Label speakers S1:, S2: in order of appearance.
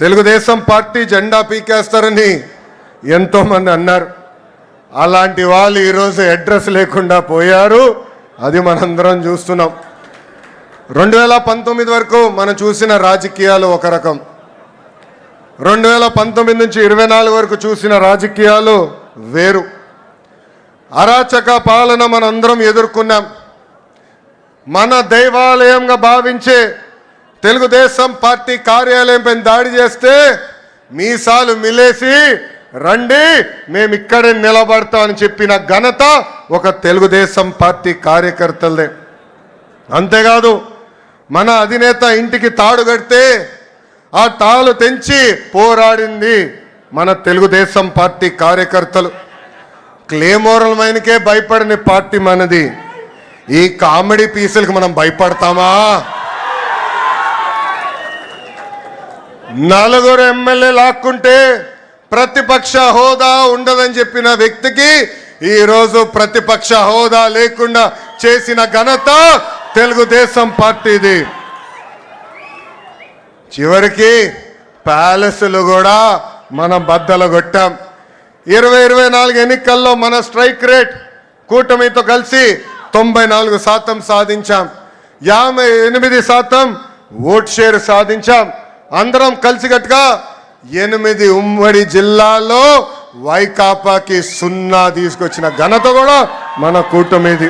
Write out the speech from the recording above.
S1: Telugu Desam party జెండా పీకేస్తారని ఎంతోమంది అన్నారు. అలాంటి వాళ్ళు ఈరోజు అడ్రస్ లేకుండా పోయారు. అది మనందరం చూస్తున్నాం. రెండు వేల పంతొమ్మిది వరకు మనం చూసిన రాజకీయాలు ఒక రకం. రెండు వేల పంతొమ్మిది నుంచి ఇరవై నాలుగు వరకు చూసిన రాజకీయాలు వేరు. అరాచక పాలన మనందరం ఎదుర్కొన్నాం. మన దైవాలయంగా భావించే తెలుగుదేశం పార్టీ కార్యాలయం పైన దాడి చేస్తే మీసాలు మిలేసి రండి మేము ఇక్కడే నిలబడతామని చెప్పిన ఘనత ఒక తెలుగుదేశం పార్టీ కార్యకర్తలదే. అంతేకాదు మన అధినేత ఇంటికి తాడు కడితే ఆ తాళు తెంచి పోరాడింది మన తెలుగుదేశం పార్టీ కార్యకర్తలు. క్లేమోరల్ మైనకే భయపడని పార్టీ మనది. ఈ కామెడీ పీసులకు మనం భయపడతామా? నలుగురు ఎమ్మెల్యే లాక్కుంటే ప్రతిపక్ష హోదా ఉండదని చెప్పిన వ్యక్తికి ఈరోజు ప్రతిపక్ష హోదా లేకుండా చేసిన ఘనత తెలుగుదేశం పార్టీది. చివరికి ప్యాలెస్లు కూడా మనం బద్దలు కొట్టాం. ఇరవై ఇరవై నాలుగు ఎన్నికల్లో మన స్ట్రైక్ రేట్ కూటమితో కలిసి తొంభై నాలుగు శాతం సాధించాం. యాభై ఎనిమిది శాతం ఓట్ షేర్ సాధించాం. అందరం కలిసికట్టుగా ఎనిమిది ఉమ్మడి జిల్లాల్లో వైకాపాకి సున్నా తీసుకొచ్చిన ఘనత కూడా మన కూటమిది.